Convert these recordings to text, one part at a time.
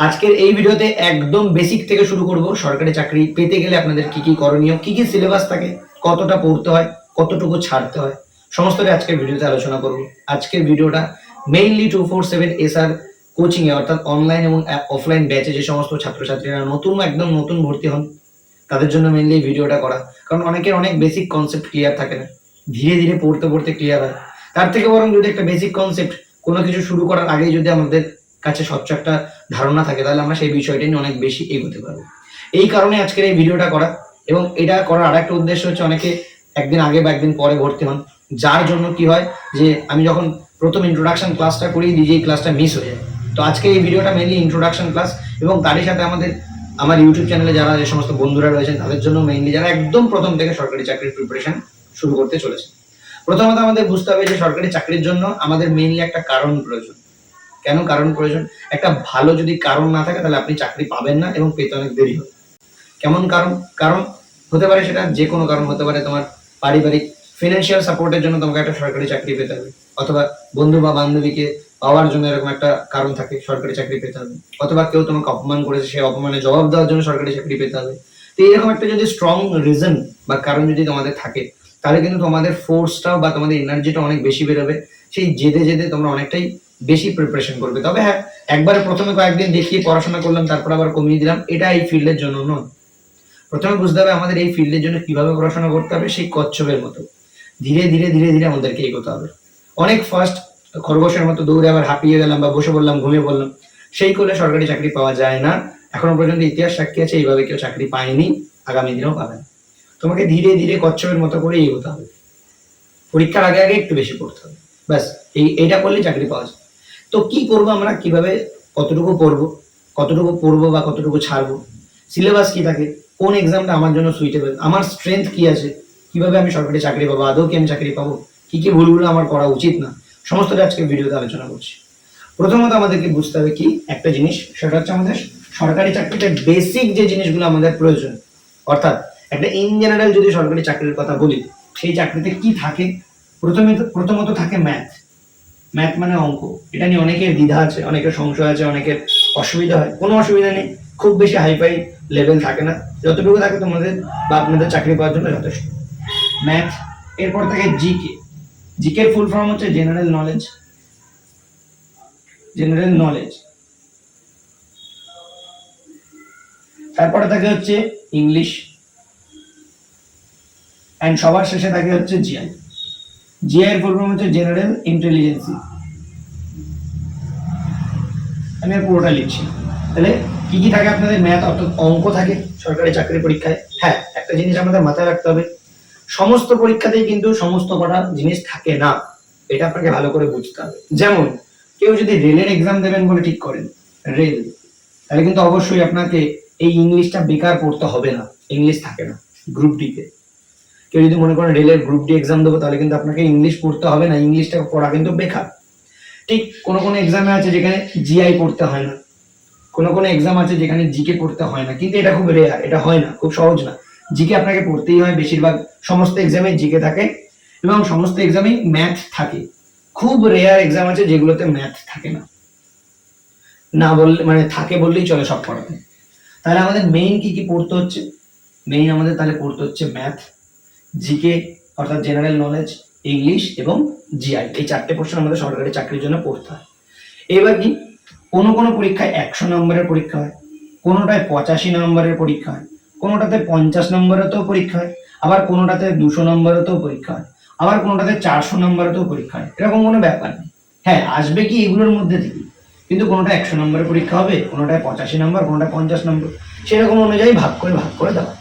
আজকের এই ভিডিওতে একদম বেসিক থেকে শুরু করব। সরকারি চাকরি পেতে গেলে আপনাদের কি কি করণীয়, কি কি সিলেবাস থাকে, কতটা পড়তে হয়, কতটুকু ছাড়তে হয়, সমস্তটাই আজকের ভিডিওতে আলোচনা করব। আজকের ভিডিওটা mainly two four seven S R কোচিংয়ে অর্থাৎ অনলাইন এবং অফলাইন ব্যাচে যে সমস্ত ছাত্রছাত্রীরা নতুন, একদম নতুন ভর্তি হন, তাদের জন্য মেইনলি এই ভিডিওটা করা। কারণ অনেকের অনেক বেসিক কনসেপ্ট ক্লিয়ার থাকে না। ধীরে ধীরে পড়তে পড়তে ক্লিয়ার হয়। তার থেকে বরং যদি একটা বেসিক কনসেপ্ট কোনো কিছু শুরু করার আগেই যদি আমাদের কাছে স্বচ্ছ একটা ধারণা থাকে, তাহলে আমরা সেই বিষয়টা নিয়ে অনেক বেশি এগোতে পারব। এই কারণে আজকের এই ভিডিওটা করা, এবং এটা করার আরেকটা উদ্দেশ্য হচ্ছে অনেকে একদিন আগে বা একদিন পরে ভর্তি হন। যার জন্য কি হয় যে, আমি যখন প্রথম ইন্ট্রোডাকশন ক্লাসটা করি যে এই ক্লাসটা মিস হয়ে যায়। তো আজকে এই ভিডিওটা মেনলি ইন্ট্রোডাকশন ক্লাস এবং তারই সাথে আমাদের, আমার ইউটিউব চ্যানেলে যারা যে সমস্ত বন্ধুরা রয়েছেন, তাদের জন্য মেইনলি যারা একদম প্রথম থেকে সরকারি চাকরির প্রিপারেশন শুরু করতে চলেছে। প্রথমত আমাদের বুঝতে হবে যে, সরকারি চাকরির জন্য আমাদের মেইনলি একটা কারণ প্রয়োজন। কেন কারণ প্রয়োজন? একটা ভালো যদি কারণ না থাকে, তাহলে আপনি চাকরি পাবেন না এবং পেতে অনেক দেরি হবে। কেমন কারণ? কারণ হতে পারে সেটা যে কোনো কারণ হতে পারে, তোমার পারিবারিক ফিনান্সিয়াল সাপোর্টের জন্য তোমাকে একটা সরকারি চাকরি পেতে হবে, অথবা বন্ধু বা বান্ধবীকে পাওয়ার জন্য এরকম একটা কারণ থাকে, সরকারি চাকরি পেতে হবে, অথবা কেউ তোমাকে অপমান করেছে সেই অপমানের জবাব দেওয়ার জন্য সরকারি চাকরি পেতে হবে। তো এরকম একটা যদি স্ট্রং রিজন বা কারণ যদি তোমাদের থাকে, তাহলে কিন্তু তোমাদের ফোর্সটাও বা তোমাদের এনার্জিটা অনেক বেশি বেরোবে। সেই জেদে জেদে তোমরা অনেকটাই বেশি প্রিপারেশন করবে। তবে হ্যাঁ একবারে প্রথমে কয়েকদিন দেখিয়ে পড়াশোনা করলাম, তারপর আবার কমিয়ে দিলাম। এটা এই ফিল্ডের জন্য নয়। প্রথমে বুঝতে হবে আমাদের এই ফিল্ডের জন্য কীভাবে পড়াশোনা করতে হবে, সেই কচ্ছপের মতো। ধীরে ধীরে ধীরে ধীরে আমাদেরকে এগোতে হবে। অনেক ফার্স্ট খরগোশের মতো দৌড়ে আবার হাঁপিয়ে গেলাম বা বসে বললাম ঘুমিয়ে বললাম সেই করলে সরকারি চাকরি পাওয়া যায় না। এখনও পর্যন্ত ইতিহাস সাক্ষী আছে, এইভাবে কেউ চাকরি পায়নি। আগামী দিনেও পাবে না। তোমাকে ধীরে ধীরে কচ্ছপের মতো করে এগোতে হবে। পরীক্ষার আগে আগে একটু বেশি পড়তে হবে। ব্যাস, এই, এইটা করলেই চাকরি পাওয়া যায়। তো কি করব আমরা? কীভাবে কতটুকু পড়ব? কতটুকু পড়ব বা কতটুকু ছাড়বো? সিলেবাস কি থাকে? কোন এক্সামটা আমার জন্য সুইটেবল আমার স্ট্রেংথ কি আছে? কীভাবে আমি সরকারি চাকরি পাবো? আদৌ কি আমি চাকরি পাবো? কি কি ভুলগুলো আমার করা উচিত না? সমস্তটা আজকে ভিডিওতে আলোচনা করছি। প্রথমত আমাদেরকে বুঝতে হবে কি একটা জিনিস? সেটা হচ্ছে আমাদের সরকারি চাকরিতে বেসিক যে জিনিসগুলো আমাদের প্রয়োজন, অর্থাৎ একটা ইন জেনারেল যদি সরকারি চাকরির কথা বলি, সেই চাকরিতে কি থাকে? প্রথমে প্রথমত থাকে ম্যাথ ম্যাথ মানে অঙ্ক। এটা নিয়ে অনেকের দ্বিধা আছে, অনেকের সংশয় আছে, অনেকের অসুবিধা হয়। কোনো অসুবিধা নেই, খুব বেশি হাইফাই লেভেল থাকে না। যতটুকু থাকে তোমাদের বা আপনাদের চাকরি পাওয়ার জন্য যথেষ্ট। ম্যাথ এরপর থাকে জিকে জিকের ফুল ফর্ম হচ্ছে জেনারেল নলেজ জেনারেল নলেজ তারপরে থাকে হচ্ছে ইংলিশ অ্যান্ড সবার শেষে থাকে হচ্ছে জিআই জিআই ফুল ফর্ম হচ্ছে জেনারেল ইন্টেলিজেন্সি আমি আর পুরোটা লিখছি। তাহলে কি কি থাকে আপনাদের? ম্যাথ, অর্থাৎ অঙ্ক থাকে সরকারি চাকরি পরীক্ষায়। হ্যাঁ একটা জিনিস আমাদের মাথায় রাখতে হবে। সমস্ত পরীক্ষাতেই কিন্তু সমস্ত কটা জিনিস থাকে না। এটা আপনাকে ভালো করে বুঝতে হবে। যেমন, কেউ যদি রেলের এক্সাম দেবেন বলে ঠিক করেন, রেল, তাহলে কিন্তু অবশ্যই আপনাকে এই ইংলিশটা বেকার পড়তে হবে না। ইংলিশ থাকে না গ্রুপ ডিতে কেউ যদি মনে করেন রেলের গ্রুপ ডি এক্সাম দেবো, তাহলে কিন্তু আপনাকে ইংলিশ পড়তে হবে না। ইংলিশটা পড়া কিন্তু বেকার। ঠিক কোনো কোনো এক্সামে আছে যেখানে জিআই পড়তে হয় না। কোনো কোনো এক্সাম আছে যেখানে জিকে পড়তে হয় না। কিন্তু এটা খুব রেয়ার এটা হয় না, খুব সহজ না। জিকে আপনাকে পড়তেই হয় বেশিরভাগ। সমস্ত এক্সামে জিকে থাকে এবং সমস্ত এক্সামেই ম্যাথ থাকে। খুব রেয়ার এক্সাম আছে যেগুলোতে ম্যাথ থাকে না। না বললে মানে থাকে বললেই চলে সব পড়াতে। তাহলে আমাদের মেইন কি কি পড়তে হচ্ছে? মেইন আমাদের তাহলে পড়তে হচ্ছে ম্যাথ জিকে অর্থাৎ জেনারেল নলেজ ইংলিশ এবং জিআই এই চারটে পোর্শন আমাদের সরকারি চাকরির জন্য পড়তে হয়। এবার কি? কোনো কোনো পরীক্ষায় একশো নম্বরের পরীক্ষা হয়, কোনোটায় পঁচাশি নম্বরের পরীক্ষা হয়, কোনোটাতে পঞ্চাশ নম্বরেতেও পরীক্ষা হয়, আবার কোনোটাতে দুশো নম্বরেতেও পরীক্ষা হয়, আবার কোনোটাতে চারশো নম্বরেতেও পরীক্ষা হয়। এরকম কোনো ব্যাপার নেই। হ্যাঁ আসবে কি এগুলোর মধ্যে থেকে কিন্তু কোনোটা একশো নম্বরের পরীক্ষা হবে, কোনোটায় পঁচাশি নম্বর, কোনোটায় পঞ্চাশ নম্বর, সেরকম অনুযায়ী ভাগ করে ভাগ করে দেওয়া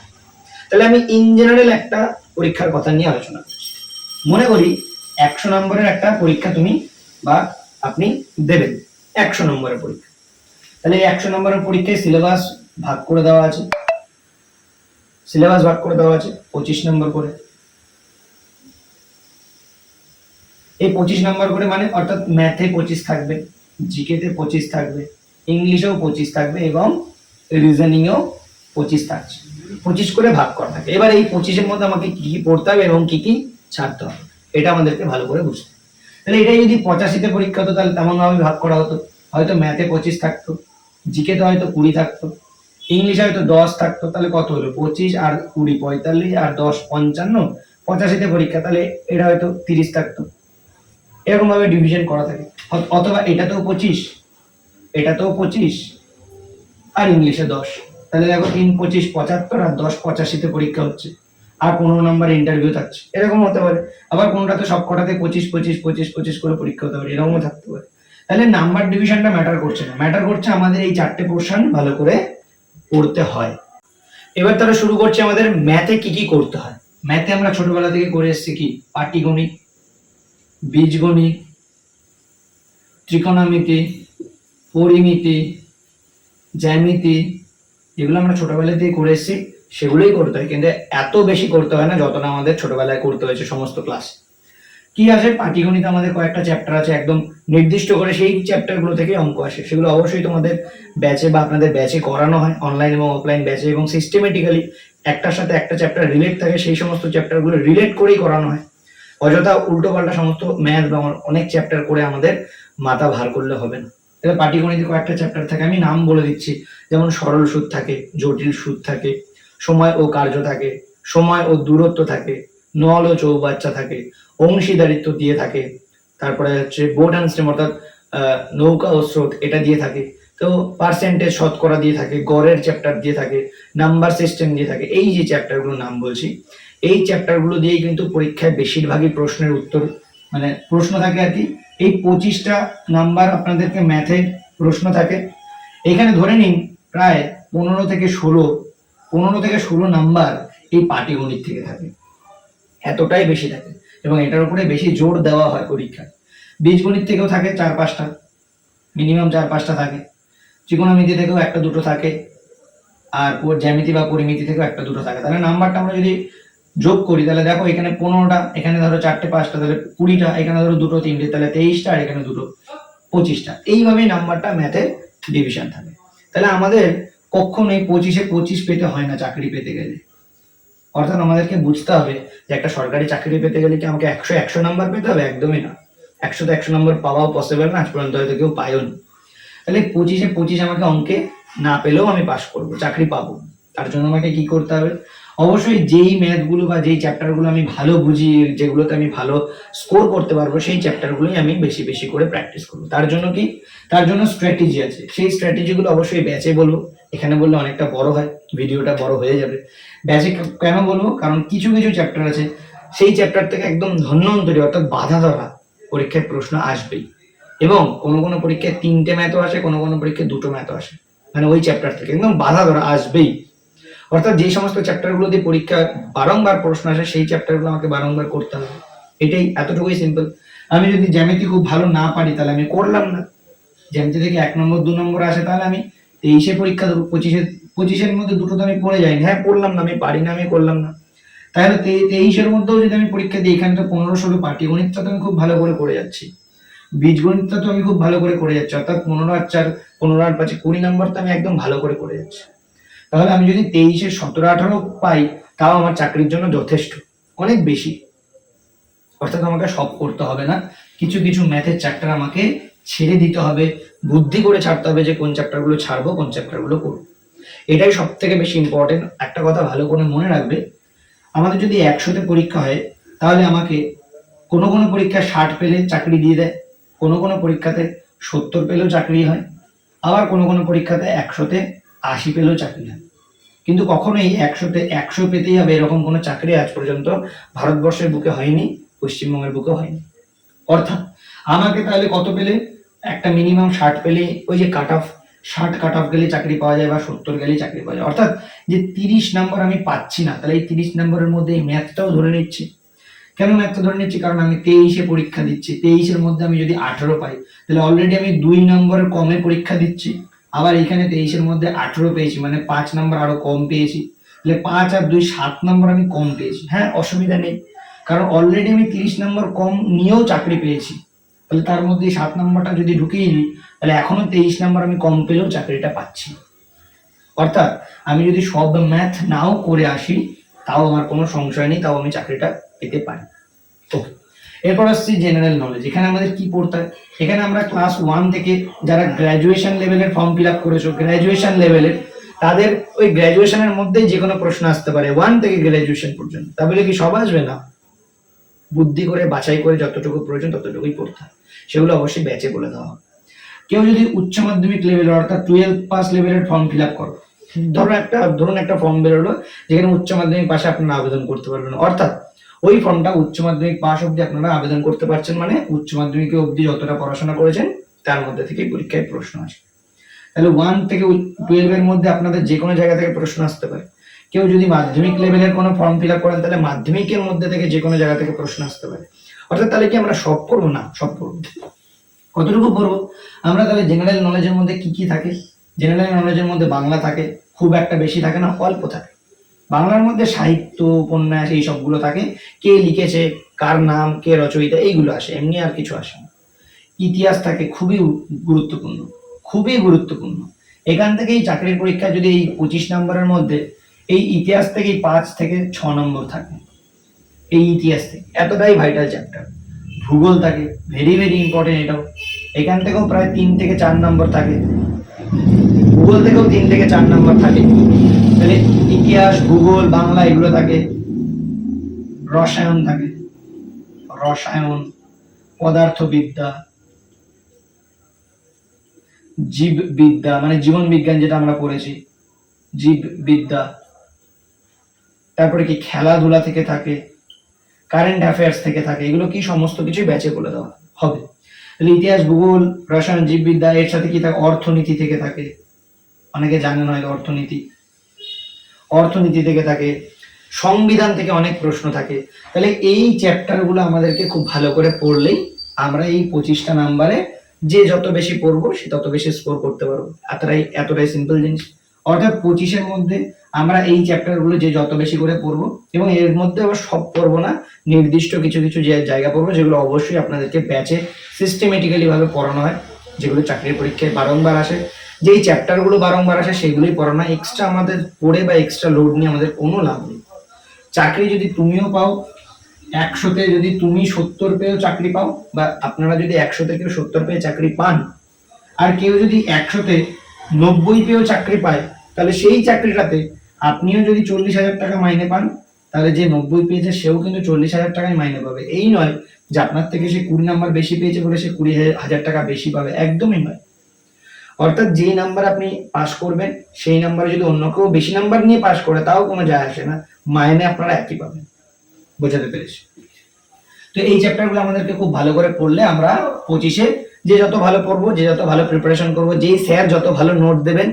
তাহলে আমি ইন জেনারেল একটা পরীক্ষার কথা নিয়ে আলোচনা করছি। মনে করি একশো নম্বরের একটা পরীক্ষা তুমি বা আপনি দেবেন, একশো নম্বরের পরীক্ষা। তাহলে একশো নম্বরের পরীক্ষায় সিলেবাস ভাগ করে দেওয়া আছে। সিলেবাস ভাগ করে দেওয়া আছে পঁচিশ নম্বর করে। এই পঁচিশ নম্বর করে মানে অর্থাৎ ম্যাথে পঁচিশ থাকবে জিকেতে পঁচিশ থাকবে ইংলিশেও পঁচিশ থাকবে এবং রিজনিংয়েও পঁচিশ থাকছে। পঁচিশ করে ভাগ করা থাকে। এবার এই পঁচিশের মধ্যে আমাকে কি কি পড়তে হবে এবং কি কি ছাড়তে হবে? এটা আমাদেরকে ভালো করে বুঝতে হবে। তাহলে এটাই যদি পঁচাশিতে পরীক্ষা হতো, তাহলে তেমন ভাবে ভাগ করা হতো। হয়তো ম্যাথে পঁচিশ থাকতো জিকেতে হয়তো কুড়ি থাকতো ইংলিশে হয়তো দশ থাকতো, তাহলে কত হলো? পঁচিশ আর কুড়ি পঁয়তাল্লিশ আর দশ পঞ্চান্ন, পঁচাশিতে পরীক্ষা, তাহলে এটা হয়তো তিরিশ থাকতো। এরকম ভাবে ডিভিশন করা থাকে। অথ- অথবা এটাতেও পঁচিশ এটাতেও পঁচিশ, আর ইংলিশে দশ। তাহলে দেখো তিন পঁচিশ পঁচাত্তর আর দশ পঁচাশিতে পরীক্ষা হচ্ছে। আর পনেরো নম্বর ইন্টারভিউ থাকছে। এরকম হতে পারে। আবার কোনোটাতে সব কটাতে পঁচিশ পঁচিশ পঁচিশ পঁচিশ করে পরীক্ষা হতে পারে। এরকমও থাকতে পারে। তাহলে নাম্বার ডিভিশনটা ম্যাটার করছে না। ম্যাটার করছে আমাদের এই চারটে পোর্শন ভালো করে পড়তে হয়। এবার তারা শুরু করছে আমাদের ম্যাথে কি কি করতে হয়। ম্যাথে আমরা ছোটবেলা থেকে করে এসেছি কি? পাটিগণিত, বীজগণিত ত্রিকোণমিতি পরিমিতি, জ্যামিতি যেগুলো আমরা ছোটবেলা থেকে করে এসেছি, সেগুলোই করতে হয়। কিন্তু এত বেশি করতে হয় না যতটা আমাদের ছোটবেলায় করতে হয়েছে সমস্ত ক্লাস কি আছে পাটিগণিত আমাদের কয়েকটা চ্যাপ্টার আছে, একদম নির্দিষ্ট করে সেই চ্যাপ্টারগুলো থেকে অঙ্ক আসে। সেগুলো অবশ্যই তোমাদের ব্যাচে বা আপনাদের ব্যাচে করানো হয় অনলাইন এবং অফলাইন ব্যাচে এবং সিস্টেমেটিক্যালি একটার সাথে একটা চ্যাপ্টার রিলেট থাকে, সেই সমস্ত চ্যাপ্টারগুলো রিলেট করেই করানো হয়। অযথা উল্টো পাল্টা সমস্ত ম্যাথ বা অনেক চ্যাপ্টার করে আমাদের মাথা ভার করলে হবে না। এবার পাটিগণিতে কয়েকটা চ্যাপ্টার থাকে, আমি নাম বলে দিচ্ছি। যেমন সরল সুদ থাকে, জটিল সুদ থাকে, সময় ও কার্য থাকে, সময় ও দূরত্ব থাকে, নল ও চৌবাচ্চা থাকে অংশীদারিত্ব দিয়ে থাকে, তারপরে হচ্ছে বোর্ড অ্যান্ড স্টেম অর্থাৎ নৌকা ও স্রোত, এটা দিয়ে থাকে। তো পার্সেন্টেজ শতকরা দিয়ে থাকে, গড়ের চ্যাপ্টার দিয়ে থাকে নাম্বার সিস্টেম দিয়ে থাকে, এই যে চ্যাপ্টারগুলোর নাম বলছি, এই চ্যাপ্টারগুলো দিয়েই কিন্তু পরীক্ষায় বেশিরভাগই প্রশ্নের উত্তর মানে প্রশ্ন থাকে আর কি এই পঁচিশটা নাম্বার আপনাদেরকে ম্যাথে প্রশ্ন থাকে। এখানে ধরে নিন প্রায় পনেরো থেকে ষোলো, পনেরো থেকে ষোলো নাম্বার এই পাটিগণিত থেকে থাকে। এতটাই বেশি থাকে এবং এটার উপরে বেশি জোর দেওয়া হয় পরীক্ষায়। বীজগণিত থেকেও থাকে চার পাঁচটা মিনিমাম চার পাঁচটা থাকে। ত্রিকোণমিতি থেকেও একটা দুটো থাকে, আর জ্যামিতি বা পরিমিতি থেকেও একটা দুটো থাকে। তাহলে নাম্বারটা আমরা যদি যোগ করি, তাহলে দেখো এখানে পনেরোটা, এখানে ধরো চারটে, পাঁচটা, তাহলে কুড়িটা, এখানে ধরো দুটো, তিনটে, তাহলে তেইশটা, আর এখানে দুটো পঁচিশটা। এইভাবেই নাম্বারটা ম্যাথে ডিভিশন থাকে। তাহলে আমাদের কখনোই পঁচিশে পঁচিশ পেতে হয় না চাকরি পেতে গেলে। অর্থাৎ আমাদেরকে বুঝতে হবে যে একটা সরকারি চাকরি পেতে গেলে কি আমাকে একশো একশো নাম্বার পেতে হবে? একদমই না। একশো তো একশো নম্বর পাওয়াও পসিবল না, আজ পর্যন্ত হয়তো কেউ পায়ও নি। তাহলে পঁচিশে পঁচিশ আমাকে অঙ্কে না পেলেও আমি পাশ করব, চাকরি পাবো। তার জন্য আমাকে কি করতে হবে? অবশ্যই যেই ম্যাথগুলো বা যেই চ্যাপ্টারগুলো আমি ভালো বুঝি যেগুলোতে আমি ভালো স্কোর করতে পারব, সেই চ্যাপ্টারগুলোই আমি বেশি বেশি করে প্র্যাকটিস করব। তার জন্য কি? তার জন্য স্ট্র্যাটেজি আছে। সেই স্ট্র্যাটেজিগুলো অবশ্যই ব্যাচে বলব। এখানে বললে অনেকটা বড় হয়, ভিডিওটা বড় হয়ে যাবে। ব্যাচে কেন বলব? কারণ কিছু কিছু চ্যাপ্টার আছে, সেই চ্যাপ্টার থেকে একদম ধন্যন্তরী অর্থাৎ বাধা ধরা পরীক্ষায় প্রশ্ন আসবেই। এবং কোনো কোনো পরীক্ষায় তিনটে ম্যাথও আসে, কোনো কোনো পরীক্ষায় দুটো ম্যাথও আসে। মানে ওই চ্যাপ্টার থেকে একদম বাধা ধরা আসবেই। অর্থাৎ যে সমস্ত চ্যাপ্টারগুলো দিয়ে পরীক্ষা বারংবার প্রশ্ন আসে, সেই চ্যাপ্টারগুলো আমাকে বারংবার করতে হবে। এটাই এতটুকুই সিম্পল আমি যদি জ্যামিতি খুব ভালো না পারি, তাহলে আমি করলাম না। জ্যামিতি থেকে এক নম্বর, দু নম্বর আসে, তাহলে আমি তেইশে পরীক্ষা দেবো, পঁচিশে, পঁচিশের মধ্যে দুটো তো আমি পড়ে যাইনি হ্যাঁ পড়লাম না, আমি পারি না, আমি করলাম না। তাহলে তেইশের মধ্যেও যদি আমি পরীক্ষা দিই এখানে তো পনেরো ষোলো পাটিগণিতটা তো আমি খুব ভালো করে করে যাচ্ছি। বীজগণিতটা তো আমি খুব ভালো করে করে যাচ্ছি। অর্থাৎ পনেরো আর চার, পনেরো আর পাঁচে কুড়ি নম্বর তো আমি একদম ভালো করে করে যাচ্ছি। তাহলে আমি যদি তেইশে সতেরো আঠারো পাই, তাও আমার চাকরির জন্য যথেষ্ট। অনেক বেশি। অর্থাৎ আমাকে সব করতে হবে না। কিছু কিছু ম্যাথের চ্যাপ্টার আমাকে ছেড়ে দিতে হবে। বুদ্ধি করে ছাড়তে হবে যে কোন চ্যাপ্টারগুলো ছাড়বো, কোন চ্যাপ্টারগুলো করব। এটাই সব থেকে বেশি ইম্পর্টেন্ট একটা কথা ভালো করে মনে রাখবে, আমাদের যদি একশোতে পরীক্ষা হয়, তাহলে আমাকে কোনো কোনো পরীক্ষায় ষাট পেলে চাকরি দিয়ে দেয়। কোনো কোনো পরীক্ষাতে সত্তর পেলেও চাকরি হয়। আবার কোনো কোনো পরীক্ষাতে একশোতে আশি পেলেও চাকরি হয়। কিন্তু কখনোই একশোতে, একশো পেতেই হবে এরকম কোনো চাকরি আজ পর্যন্ত ভারতবর্ষের বুকে হয়নি, পশ্চিমবঙ্গের বুকে হয়নি। অর্থাৎ আমাকে তাহলে কত পেলে? একটা মিনিমাম ষাট পেলে ওই যে কাট অফ ষাট কাট অফ গেলে চাকরি পাওয়া যায় বা সত্তর গেলে চাকরি পাওয়া যায়। অর্থাৎ যে তিরিশ নাম্বার আমি পাচ্ছি না, তাহলে এই তিরিশ নম্বরের মধ্যে এই ম্যাথটাও ধরে নিচ্ছি। কেন ম্যাথটা ধরে নিচ্ছি? কারণ আমি তেইশে পরীক্ষা দিচ্ছি। তেইশের মধ্যে আমি যদি আঠেরো পাই, তাহলে অলরেডি আমি দুই নম্বরের কমে পরীক্ষা দিচ্ছি। আবার এখানে তেইশের মধ্যে আঠেরো পেয়েছি মানে পাঁচ নম্বর আরও কম পেয়েছি। তাহলে পাঁচ আর দুই, সাত নম্বর আমি কম পেয়েছি। হ্যাঁ অসুবিধা নেই। কারণ অলরেডি আমি তিরিশ নম্বর কম নিয়েও চাকরি পেয়েছি। তাহলে তার মধ্যে সাত নম্বরটা যদি ঢুকিয়ে নিই, তাহলে এখনও তেইশ নম্বর আমি কম পেলেও চাকরিটা পাচ্ছি। অর্থাৎ আমি যদি সব ম্যাথ নাও করে আসি, তাও আমার কোনো সংশয় নেই, তাও আমি চাকরিটা পেতে পারি। ওকে। এরপর আসছি জেনারেল নলেজ এখানে আমাদের কি পড়তে হয়? এখানে আমরা ক্লাস ওয়ান থেকে যারা গ্র্যাজুয়েশন লেভেলের ফর্ম ফিল আপ করেছ গ্র্যাজুয়েশন লেভেলের তাদের ওই গ্র্যাজুয়েশনের মধ্যেই যে কোনো প্রশ্ন আসতে পারে ওয়ান থেকে গ্র্যাজুয়েশন পর্যন্ত। তাহলে কি সব আসবে না? বুদ্ধি করে, বাছাই করে যতটুকু প্রয়োজন ততটুকুই পড়তে হয়। সেগুলো অবশ্যই ব্যাচে বলে দেওয়া হবে। কেউ যদি উচ্চ মাধ্যমিক লেভেল অর্থাৎ টুয়েলভ পাস লেভেলের ফর্ম ফিল আপ করো ধরুন একটা ধরুন একটা ফর্ম বেরোলো, যেখানে উচ্চ মাধ্যমিক পাশে আপনারা আবেদন করতে পারবেন। অর্থাৎ ওই ফর্মটা উচ্চ মাধ্যমিক পাস অবধি আপনারা আবেদন করতে পারছেন মানে উচ্চ মাধ্যমিক অবধি যতটা পড়াশোনা করেছেন, তার মধ্যে থেকে পরীক্ষায় প্রশ্ন আসে। তাহলে ওয়ান থেকে টুয়েলভ এর মধ্যে আপনাদের যে কোনো জায়গা থেকে প্রশ্ন আসতে পারে। কেউ যদি মাধ্যমিক লেভেলের কোনো ফর্ম ফিল আপ করেন, তাহলে মাধ্যমিকের মধ্যে থেকে যে কোনো জায়গা থেকে প্রশ্ন আসতে পারে। অর্থাৎ তাহলে কি আমরা সব করব? না, সব করব। কতটুকু পড়ব আমরা তাহলে জেনারেল নলেজের মধ্যে কি কি থাকে? জেনারেল নলেজের মধ্যে বাংলা থাকে, খুব একটা বেশি থাকে না, অল্প থাকে। বাংলার মধ্যে সাহিত্য, উপন্যাস এই সবগুলো থাকে। কে লিখেছে, কার নাম, কে রচয়িতা, এইগুলো আসে, এমনি আর কিছু আসে না। ইতিহাস থাকে খুবই গুরুত্বপূর্ণ খুবই গুরুত্বপূর্ণ। এখান থেকেই চাকরির পরীক্ষা যদি এই পঁচিশ নম্বরের মধ্যে, এই ইতিহাস থেকেই পাঁচ থেকে ছ নম্বর থাকে। এই ইতিহাস থেকে, এতটাই ভাইটাল চ্যাপ্টার ভূগোল থাকে ভেরি ভেরি ইম্পর্টেন্ট এটাও। এখান থেকেও প্রায় তিন থেকে চার নম্বর থাকে। ভূগোল থেকেও তিন থেকে চার নম্বর থাকে। তাহলে ইতিহাস, ভূগোল, বাংলা, এগুলো থাকে। রসায়ন থাকে। রসায়ন, পদার্থবিদ্যা, জীববিদ্যা মানে জীবন বিজ্ঞান যেটা আমরা পড়েছি, জীববিদ্যা। তারপরে কি খেলাধুলা থেকে থাকে কারেন্ট অ্যাফেয়ার্স থেকে থাকে, এগুলো কি সমস্ত কিছুই ব্যাচে বলে দেওয়া হবে। তাহলে ইতিহাস, ভূগোল, রসায়ন, জীববিদ্যা, এর সাথে কি থাকে? অর্থনীতি থেকে থাকে। অনেকে জানেন হয়তো অর্থনীতি। অর্থনীতি থেকে থাকে, সংবিধান থেকে অনেক প্রশ্ন থাকে। তাহলে এই চ্যাপ্টারগুলো আমাদেরকে খুব ভালো করে পড়লেই আমরা এই পঁচিশটা নাম্বারে যে যত বেশি পড়ব সে তত বেশি স্কোর করতে পারব। এতটাই এতটাই সিম্পল জিনিস। অর্থাৎ পঁচিশের মধ্যে আমরা এই চ্যাপ্টারগুলো যে যত বেশি করে পড়ব এবং এর মধ্যে আবার সব পড়ব না, নির্দিষ্ট কিছু কিছু যে জায়গা পড়ব যেগুলো অবশ্যই আপনাদেরকে ব্যাচে সিস্টেমেটিক্যালি ভাবে পড়ানো হয়, যেগুলো চাকরির পরীক্ষায় বারংবার আসে। যেই চ্যাপ্টারগুলো বারংবার আসে সেগুলোই পড়ানো হয় এক্সট্রা আমাদের পড়ে বা এক্সট্রা লোড নিয়ে আমাদের কোনো লাভ নেই। চাকরি যদি তুমিও পাও, একশোতে যদি তুমি সত্তর পেয়েও চাকরি পাও, বা আপনারা যদি একশোতে কেউ সত্তর পেয়ে চাকরি পান, আর কেউ যদি একশোতে নব্বই পেয়েও চাকরি পায়, তাহলে সেই চাকরিটাতে আপনিও যদি চল্লিশ হাজার টাকা মাইনে পান, তাহলে যে নব্বই পেয়েছে সেও কিন্তু চল্লিশ হাজার টাকায় মাইনে পাবে। এই নয় যে আপনার থেকে সে কুড়ি নাম্বার বেশি পেয়েছে বলে সে কুড়ি হাজার টাকা বেশি পাবে। একদমই নয়। অর্থাৎ যেই নাম্বার আপনি পাস করবেন, সেই নাম্বারে যদি অন্য কেউ বেশি নাম্বার নিয়ে পাস করে, তাও কোনো যায় আসে না। মাইনে আপনারা একই পাবেন। বোঝাতে পেরেছি? তো এই চ্যাপ্টারগুলো আমাদেরকে খুব ভালো করে পড়লে আমরা পঁচিশে যে যত ভালো পড়ব, যে যত ভালো প্রিপারেশন করব, যেই স্যার যত ভালো নোট দেবেন,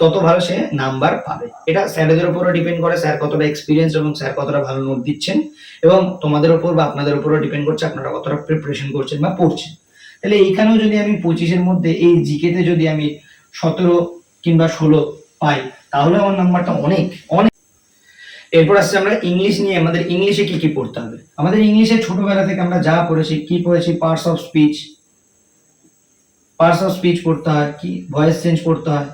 তত ভালো সে নাম্বার পাবে। এটা স্যারদের উপরও ডিপেন্ড করে স্যার কতটা এক্সপিরিয়েন্স এবং স্যার কতটা ভালো নোট দিচ্ছেন এবং তোমাদের উপর বা আপনাদের উপরও ডিপেন্ড করছে আপনারা কতটা প্রিপারেশন করছেন বা পড়ছেন। তাহলে এইখানেও যদি আমি পঁচিশের মধ্যে এই জিকেতে যদি আমি সতেরো কিংবা ষোলো পাই, তাহলে আমার নাম্বারটা অনেক অনেক। এরপর আসছে আমরা ইংলিশ নিয়ে, আমাদের ইংলিশে কি কি পড়তে হবে? আমাদের ইংলিশে ছোটবেলা থেকে আমরা যা পড়েছি, কি পড়েছি? Parts of speech parts of speech পড়তে হয়, কি? ভয়েস চেঞ্জ পড়তে হয়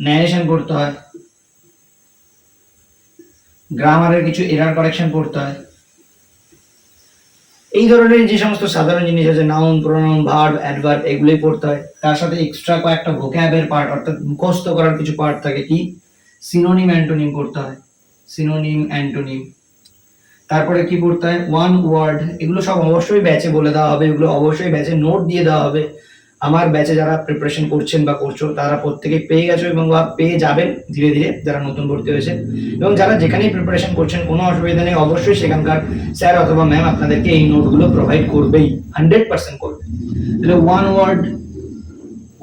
ন্যারেশন পড়তে হয় গ্রামারের কিছু এরার কারেকশন পড়তে হয়। এই ধরনের যে সমস্ত সাধারণ জিনিস আছে নাউন প্রোনাউন ভার্ব অ্যাডভার্ব এগুলোই পড়তে হয়। তার সাথে এক্সট্রা কয়েকটা ভোক্যাবের পার্ট অর্থাৎ মুখস্থ করার কিছু পার্ট থাকে কি? সিনোনিম অ্যান্টোনিম পড়তে হয়। সিনোনিম অ্যান্টোনিম তারপরে কি পড়তে হয়? ওয়ান ওয়ার্ড এগুলো সব অবশ্যই ব্যাচে বলে দেওয়া হবে, এগুলো অবশ্যই ব্যাচে নোট দিয়ে দেওয়া হবে। আমার ব্যাচে যারা প্রিপারেশন করছেন বা করছ, তারা প্রত্যেকে পেয়ে গেছো এবং বা পেয়ে যাবেন ধীরে ধীরে যারা নতুন ভর্তি হয়েছে। এবং যারা যেখানেই প্রিপারেশন করছেন, কোনো অসুবিধা নেই, অবশ্যই সেখানকার স্যার অথবা ম্যাম আপনাদেরকে এই নোটগুলো প্রোভাইড করবেই হান্ড্রেড পার্সেন্ট করবে। তাহলে ওয়ান ওয়ার্ড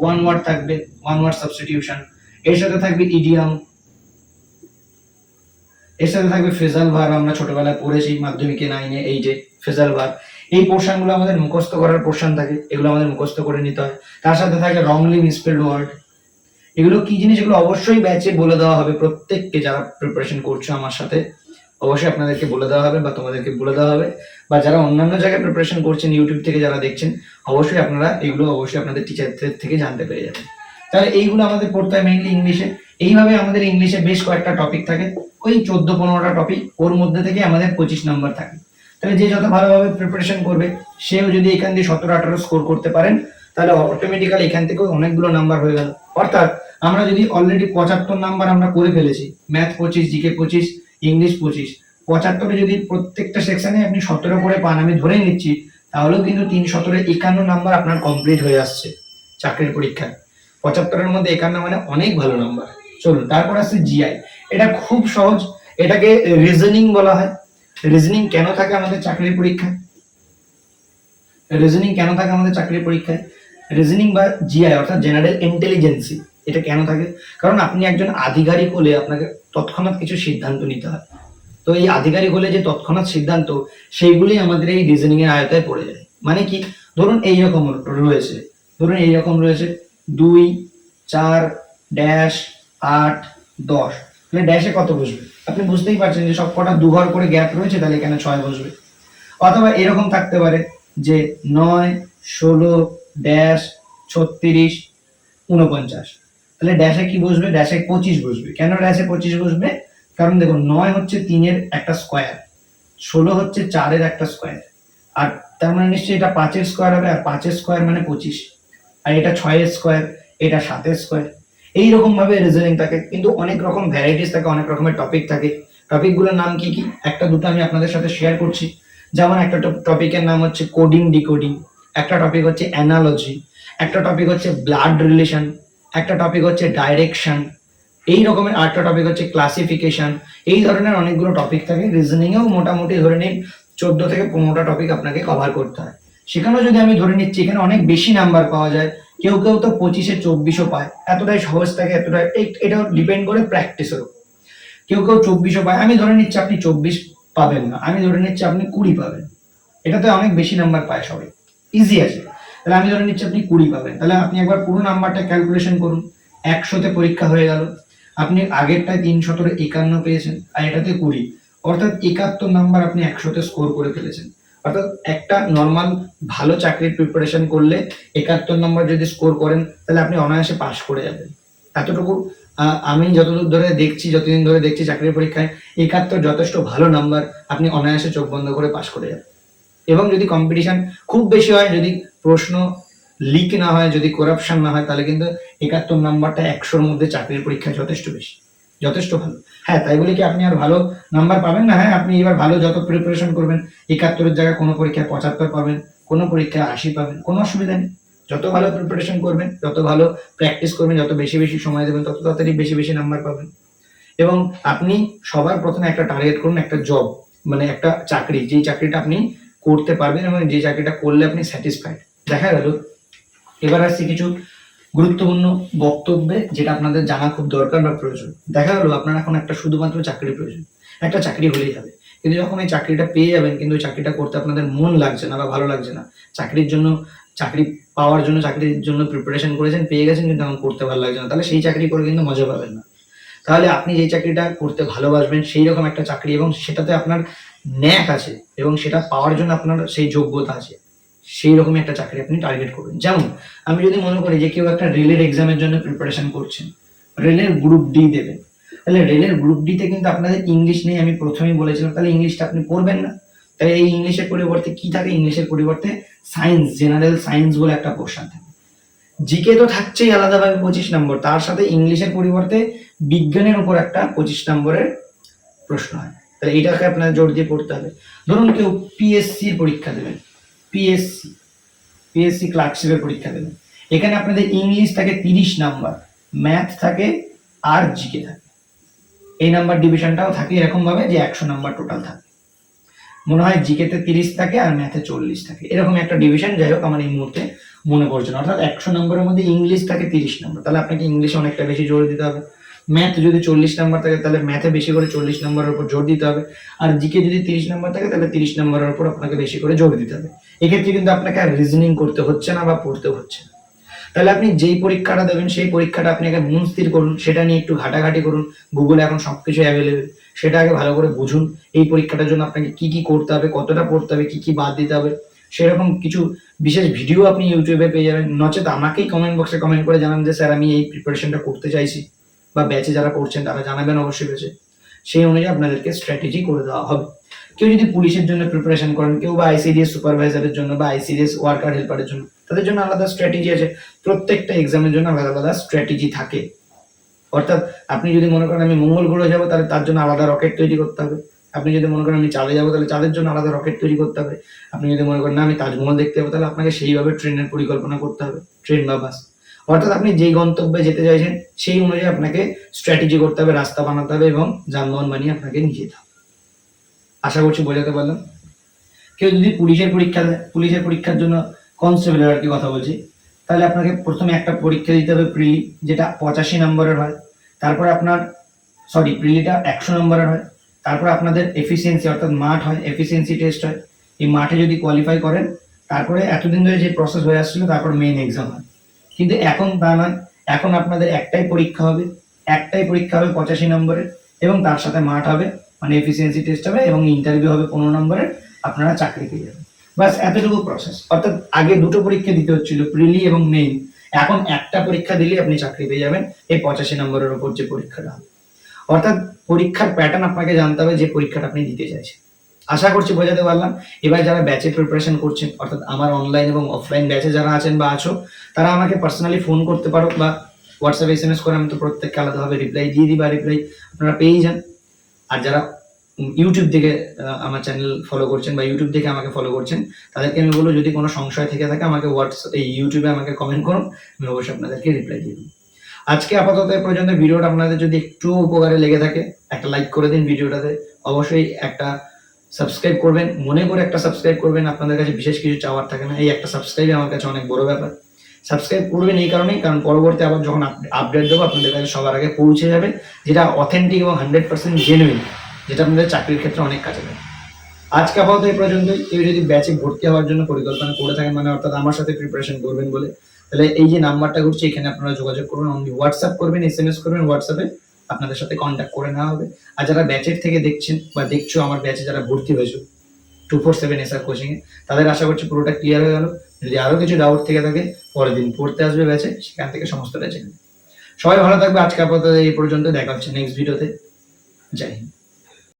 ওয়ান ওয়ার্ড থাকবে ওয়ান ওয়ার্ড সাবস্টিটিউশন এর সাথে থাকবে ইডিয়াম এর সাথে থাকবে ফেজাল ভার, আমরা ছোটবেলায় পড়েছি, মাধ্যমিকে নাইনে এই যে ফেজাল ভার। এই পোর্শনগুলো আমাদের মুখস্থ করার পোর্শন থাকে, এগুলো আমাদের মুখস্থ করে নিতে হয়। তার সাথে থাকে রংলি মিসপেলড ওয়ার্ড এগুলো কি জিনিস? এগুলো অবশ্যই ব্যাচে বলে দেওয়া হবে। প্রত্যেককে যারা প্রিপারেশন করছ আমার সাথে, অবশ্যই আপনাদেরকে বলে দেওয়া হবে বা তোমাদেরকে বলে দেওয়া হবে। বা যারা অন্যান্য জায়গায় প্রিপারেশন করছেন ইউটিউব থেকে যারা দেখছেন, অবশ্যই আপনারা এগুলো অবশ্যই আপনাদের টিচারদের থেকে জানতে পেরে যাবেন। তাহলে এইগুলো আমাদের পড়তে হয় মেইনলি ইংলিশে এইভাবে আমাদের ইংলিশে বেশ কয়েকটা টপিক থাকে। ওই চোদ্দ পনেরোটা টপিক ওর মধ্যে থেকে আমাদের পঁচিশ নম্বর থাকে। তাহলে যে যত ভালোভাবে প্রিপারেশন করবে, সেও যদি এখান দিয়ে সতেরো, আঠারো স্কোর করতে পারেন, তাহলে অটোমেটিক্যালি এখান থেকে অনেকগুলো নাম্বার হয়ে গেল। অর্থাৎ আমরা যদি অলরেডি পঁচাত্তর নাম্বার আমরা করে ফেলেছি ম্যাথ পঁচিশ জিকে পঁচিশ ইংলিশ পঁচিশ, পঁচাত্তরে যদি প্রত্যেকটা সেকশনে আপনি সতেরো করে পান, আমি ধরেই নিচ্ছি, তাহলেও কিন্তু তিন সতেরো একান্ন নাম্বার আপনার কমপ্লিট হয়ে আসছে চাকরির পরীক্ষায়। পঁচাত্তরের মধ্যে একান্ন মানে অনেক ভালো নাম্বার চলুন, তারপর আসছে জিআই এটা খুব সহজ, এটাকে রিজনিং বলা হয়। রিজনিং কেন থাকে আমাদের চাকরির পরীক্ষায়? রিজনিং কেন থাকে আমাদের চাকরির পরীক্ষায়? রিজনিং বা জিআই অর্থাৎ জেনারেল ইন্টেলিজেন্সি এটা কেন থাকে? কারণ আপনি একজন আধিকারিক হলে আপনাকে তৎক্ষণাৎ কিছু সিদ্ধান্ত নিতে হয়। তো এই আধিকারিক হলে যে তৎক্ষণাৎ সিদ্ধান্ত সেইগুলি আমাদের এই রিজনিং এর আয়তায় পড়ে যায়। মানে কি? ধরুন এইরকম রয়েছে। ধরুন এইরকম রয়েছে। দুই, চার ড্যাশ আট, দশ। মানে ড্যাশে কত বসবে? আপনি বুঝতেই পারছেন যে সব কটা দুঘর করে গ্যাপ রয়েছে, তাহলে এখানে ছয় বসবে। অথবা এরকম থাকতে পারে যে নয়, ষোলো, ড্যাশ, ছত্রিশ উনপঞ্চাশ তাহলে ড্যাশে কি বসবে? ড্যাশে পঁচিশ বসবে। কেন ড্যাশে পঁচিশ বসবে? কারণ দেখুন, নয় হচ্ছে তিনের একটা স্কোয়ার, ষোলো হচ্ছে চারের একটা স্কোয়ার। আর তার মানে নিশ্চয়ই এটা পাঁচের স্কোয়ার হবে, আর পাঁচের স্কোয়ার মানে পঁচিশ। আর এটা ছয়ের স্কোয়ার, এটা সাতের স্কোয়ার। এইরকম ভাবে রিজনিং থাকে, কিন্তু অনেক রকম ভ্যারাইটিস থাকে, অনেক রকমের টপিক থাকে। টপিকগুলোর নাম কি কি? একটা, দুটো আমি আপনাদের সাথে শেয়ার করছি। যেমন একটা টপিকের নাম হচ্ছে কোডিং ডিকোডিং একটা টপিক হচ্ছে অ্যানালজি একটা টপিক হচ্ছে ব্লাড রিলেশন একটা টপিক হচ্ছে ডাইরেকশন এই রকমের আরেকটা টপিক হচ্ছে ক্লাসিফিকেশন এই ধরনের অনেকগুলো টপিক থাকে রিজনিংয়েও মোটামুটি ধরে নিন চোদ্দ থেকে পনেরোটা টপিক আপনাকে কভার করতে হয়। সেখানেও যদি আমি ধরে নিচ্ছি, এখানে অনেক বেশি নাম্বার পাওয়া যায় কেউ কেউ তো পঁচিশে, চব্বিশও পায়। এতটাই সহজ থাকে, এতটাই এটাও ডিপেন্ড করে প্র্যাকটিসের উপর। কেউ কেউ চব্বিশও পায়। আমি ধরে নিচ্ছি আপনি চব্বিশ পাবেন না। আমি ধরে নিচ্ছি আপনি কুড়ি পাবেন। এটাতে অনেক বেশি নাম্বার পায় সবাই। ইজি আছে। তাহলে আমি ধরে নিচ্ছি আপনি কুড়ি পাবেন। তাহলে আপনি একবার পুরো নাম্বারটা ক্যালকুলেশন করুন। একশোতে পরীক্ষা হয়ে গেল। আপনি আগেরটায় তিন সতেরো একান্ন পেয়েছেন, আর এটাতে কুড়ি। অর্থাৎ একাত্তর নাম্বার আপনি একশোতে স্কোর করে ফেলেছেন। অর্থাৎ একটা নর্মাল ভালো চাকরির প্রিপারেশন করলে একাত্তর নম্বর যদি স্কোর করেন, তাহলে আপনি অনায়াসে পাশ করে যাবেন। এতটুকু আমি যতদূর ধরে দেখছি, যতদিন ধরে দেখছি চাকরির পরীক্ষায়, একাত্তর যথেষ্ট ভালো নাম্বার আপনি অনায়াসে চোখ বন্ধ করে পাশ করে যাবেন। এবং যদি কম্পিটিশন খুব বেশি হয়, যদি প্রশ্ন লিক না হয়, যদি করাপশন না হয়, তাহলে কিন্তু একাত্তর নাম্বারটা একশোর মধ্যে চাকরির পরীক্ষায় যথেষ্ট বেশি। যথেষ্ট ভালো। হ্যাঁ তাই বলে কি আপনি আর ভালো নাম্বার পাবেন না? হ্যাঁ আপনি এবার ভালো যত প্রিপারেশন করবেন, একাত্তরের জায়গায় কোনো পরীক্ষায় পঁচাত্তর পাবেন, কোনো পরীক্ষায় আশি পাবেন, কোনো অসুবিধা নেই। যত ভালো প্রিপারেশন করবেন, যত ভালো প্র্যাকটিস করবেন, যত বেশি বেশি সময় দেবেন, তত তাড়াতাড়ি বেশি বেশি নাম্বার পাবেন। এবং আপনি সবার প্রথমে একটা টার্গেট করুন, একটা জব মানে একটা চাকরি, যেই চাকরিটা আপনি করতে পারবেন এবং যে চাকরিটা করলে আপনি স্যাটিসফাইড দেখা গেল, এবার আসছি কিছু গুরুত্বপূর্ণ বক্তব্যে যেটা আপনাদের জানা খুব দরকার বা প্রয়োজন। দেখা গেলো আপনার এখন একটা শুধুমাত্র চাকরি প্রয়োজন। একটা চাকরি হলেই হবে। কিন্তু যখন এই চাকরিটা পেয়ে যাবেন, কিন্তু ওই চাকরিটা করতে আপনাদের মন লাগছে না বা ভালো লাগছে না, চাকরির জন্য, চাকরি পাওয়ার জন্য, চাকরির জন্য প্রিপারেশন করেছেন, পেয়ে গেছেন, কিন্তু এখন করতে ভালো লাগছে না, তাহলে সেই চাকরি করে কিন্তু মজা পাবেন না। তাহলে আপনি যে চাকরিটা করতে ভালোবাসবেন সেই রকম একটা চাকরি এবং সেটাতে আপনার ন্যাক আছে এবং সেটা পাওয়ার জন্য আপনার সেই যোগ্যতা আছে। সেই রকম একটা চাকরি আপনি টার্গেট করবেন। যেমন, আমি যদি মনে করি যে কেউ একটা রেলের এক্সামের জন্য প্রিপারেশন করছেন, রেলের গ্রুপ ডি দেবেন, তাহলে রেলের গ্রুপ ডিতে কিন্তু আপনাদের ইংলিশ নেই আমি প্রথমেই বলেছিলাম, তাহলে ইংলিশটা আপনি পড়বেন না। তাই এই ইংলিশের পরিবর্তে কি থাকে? ইংলিশের পরিবর্তে সায়েন্স জেনারেল সায়েন্স বলে একটা পোর্শন থাকে। জিকে তো থাকছেই আলাদাভাবে পঁচিশ নম্বর তার সাথে ইংলিশের পরিবর্তে বিজ্ঞানের উপর একটা পঁচিশ নম্বরের প্রশ্ন হয়। তাহলে এটাকে আপনার জোর দিয়ে পড়তে হবে। ধরুন কেউ পিএসসির পরীক্ষা দেবেন। পিএসসি পিএসসি ক্লার্কশিপের পরীক্ষা দেবেন এখানে আপনাদের ইংলিশ থাকে তিরিশ নাম্বার ম্যাথ থাকে আর জিকে থাকে। এই নাম্বার ডিভিশনটাও থাকে এরকমভাবে যে একশো নাম্বার টোটাল থাকে। মনে হয় জিকেতে তিরিশ থাকে আর ম্যাথে চল্লিশ থাকে। এরকম একটা ডিভিশন যাই হোক, আমার এই মুহূর্তে মনে পড়ছে না। অর্থাৎ একশো নম্বরের মধ্যে ইংলিশ থাকে তিরিশ নম্বর। তাহলে আপনাকে ইংলিশে অনেকটা বেশি জোর দিতে হবে। ম্যাথ যদি চল্লিশ নাম্বার থাকে, তাহলে ম্যাথে বেশি করে চল্লিশ নম্বরের উপর জোর দিতে হবে। আর জিকে যদি তিরিশ নাম্বার থাকে, তাহলে তিরিশ নম্বরের উপর আপনাকে বেশি করে জোর দিতে হবে। এক্ষেত্রে কিন্তু আপনাকে আর রিজনিং করতে হচ্ছে না বা পড়তে হচ্ছে না। তাহলে আপনি যেই পরীক্ষাটা দেবেন, সেই পরীক্ষাটা আপনি আগে মন স্থির করুন, সেটা নিয়ে একটু ঘাটাঘাটি করুন। গুগলে এখন সবকিছু অ্যাভেলেবেল সেটা আগে ভালো করে বুঝুন। এই পরীক্ষাটার জন্য আপনাকে কি কি করতে হবে, কতটা পড়তে হবে, কি কি বাদ দিতে হবে, সেরকম কিছু বিশেষ ভিডিও আপনি ইউটিউবে পেয়ে যাবেন। নচেত আমাকেই কমেন্ট বক্সে কমেন্ট করে জানান যে, স্যার, আমি এই প্রিপারেশনটা করতে চাইছি। বা ব্যাচে যারা করছেন, তারা জানাবেন অবশ্যই ব্যাচে সেই অনুযায়ী আপনাদেরকে স্ট্র্যাটেজি করে দেওয়া হবে। কেউ যদি পুলিশের জন্য প্রিপারেশন করেন, কেউ বা আইসিডিএস সুপারভাইজারের জন্য বা আইসিডিএস ওয়ার্কার হেল্পারের জন্য, তাদের জন্য আলাদা স্ট্র্যাটেজি আছে। প্রত্যেকটা এক্সামের জন্য আলাদা আলাদা স্ট্র্যাটেজি থাকে। অর্থাৎ আপনি যদি মনে করেন আমি মঙ্গল গ্রহে যাব, তাহলে তার জন্য আলাদা রকেট তৈরি করতে হবে। আপনি যদি মনে করেন আমি চাঁদে যাব, তাহলে চাঁদের জন্য আলাদা রকেট তৈরি করতে হবে। আপনি যদি মনে করেন না, আমি তাজমহল দেখতে যাব, তাহলে আপনাকে সেইভাবে ট্রেনের পরিকল্পনা করতে হবে। ট্রেন বা বাস। অর্থাৎ আপনি যেই গন্তব্যে যেতে চাইছেন, সেই অনুযায়ী আপনাকে স্ট্র্যাটেজি করতে হবে, রাস্তা বানাতে হবে এবং যানবাহন বানিয়ে আপনাকে নিয়ে যেতে হবে। আশা করছি বোঝাতে পারলাম? কেউ যদি পুলিশের পরীক্ষা পুলিশের পরীক্ষার জন্য কনস্টেবলের আর কি কথা বলছি, তাহলে আপনাকে প্রথমে একটা পরীক্ষা দিতে হবে প্রিলি যেটা পঁচাশি নম্বরের হয়। তারপরে আপনার সরি প্রিলিটা একশো নম্বরের হয়। তারপর আপনাদের এফিসিয়েন্সি অর্থাৎ মাঠ হয় এফিসিয়েন্সি টেস্ট হয়। এই মাঠে যদি কোয়ালিফাই করেন, তারপরে এতদিন ধরে যে প্রসেস হয়ে আসছিল, তারপর মেইন এক্সাম হয়। কিন্তু এখন তা নয়। এখন আপনাদের একটাই পরীক্ষা হবে। একটাই পরীক্ষা হবে পঁচাশি নম্বরের এবং তার সাথে মাঠ হবে মানে এফিসিয়েন্সি টেস্ট হবে এবং ইন্টারভিউ হবে পনেরো নম্বরের। আপনারা চাকরি পেয়ে যাবেন। বাস এতটুকু প্রসেস অর্থাৎ আগে দুটো পরীক্ষা দিতে হচ্ছিল, প্রিলি এবং মেইন। এখন একটা পরীক্ষা দিলেই আপনি চাকরি পেয়ে যাবেন এই পঁচাশি নম্বরের ওপর যে পরীক্ষাটা হবে। অর্থাৎ পরীক্ষার প্যাটার্ন আপনাকে জানতে হবে যে পরীক্ষাটা আপনি দিতে চাইছেন। আশা করছি বোঝাতে পারলাম। এবার যারা ব্যাচে প্রিপারেশন করছেন, অর্থাৎ আমার অনলাইন এবং অফলাইন ব্যাচে যারা আছেন বা আছো, তারা আমাকে পার্সোনালি ফোন করতে পারো বা হোয়াটসঅ্যাপ এস এম এস করে আমি তো প্রত্যেককে আলাদাভাবে রিপ্লাই দিয়ে দিই বা রিপ্লাই আপনারা পেয়েই যান। আর যারা ইউটিউব থেকে আমার চ্যানেল ফলো করছেন বা ইউটিউব থেকে আমাকে ফলো করছেন, তাদেরকে আমি বলব, যদি কোনো সংশয় থেকে থাকে, আমাকে হোয়াটসঅ্যাপ এই ইউটিউবে আমাকে কমেন্ট করুন, আমি অবশ্যই আপনাদেরকে রিপ্লাই দিয়ে দেবো। আজকে আপাতত এ পর্যন্ত ভিডিওটা আপনাদের যদি একটু উপকারে লেগে থাকে, একটা লাইক করে দিন ভিডিওটাতে। অবশ্যই একটা সাবস্ক্রাইব করবেন, মনে করে একটা সাবস্ক্রাইব করবেন, আপনাদের কাছে বিশেষ কিছু চাওয়ার থাকে না। এই একটা সাবস্ক্রাইব আমার কাছে অনেক বড় ব্যাপার। সাবস্ক্রাইব করবেন এই কারণেই, কারণ পরবর্তী আবার যখন আপডেট দেবো, আপনাদের কাছে সবার আগে পৌঁছে যাবে, যেটা অথেন্টিক এবং হান্ড্রেড পার্সেন্ট জেনুইন যেটা আপনাদের চাকরির ক্ষেত্রে অনেক কাজে লাগে আজকে আপাতত এই পর্যন্ত কেউ যদি ব্যাচে ভর্তি হওয়ার জন্য পরিকল্পনা করে থাকেন মানে অর্থাৎ আমার সাথে প্রিপারেশন করবেন বলে, তাহলে এই যে নাম্বারটা করছি এখানে আপনারা যোগাযোগ করবেন অনলি হোয়াটসঅ্যাপ করবেন এস এম এস করবেন হোয়াটসঅ্যাপে আপনাদের সাথে কন্ট্যাক্ট করে নেওয়া হবে। আর যারা ব্যাচের থেকে দেখছেন বা দেখছ আমার ব্যাচে যারা ভর্তি হয়েছো two four seven S R coaching এ, তাদের আশা করছি পুরোটা ক্লিয়ার হয়ে গেল। যদি আরও কিছু ডাউট থেকে থাকে, পরের দিন পড়তে আসবে ব্যাচে সেখান থেকে সমস্তটা জেনে সবাই ভালো থাকবে, আজকে আপাতত এই পর্যন্ত, দেখা হচ্ছে নেক্সট ভিডিওতে যাই হিন্দ।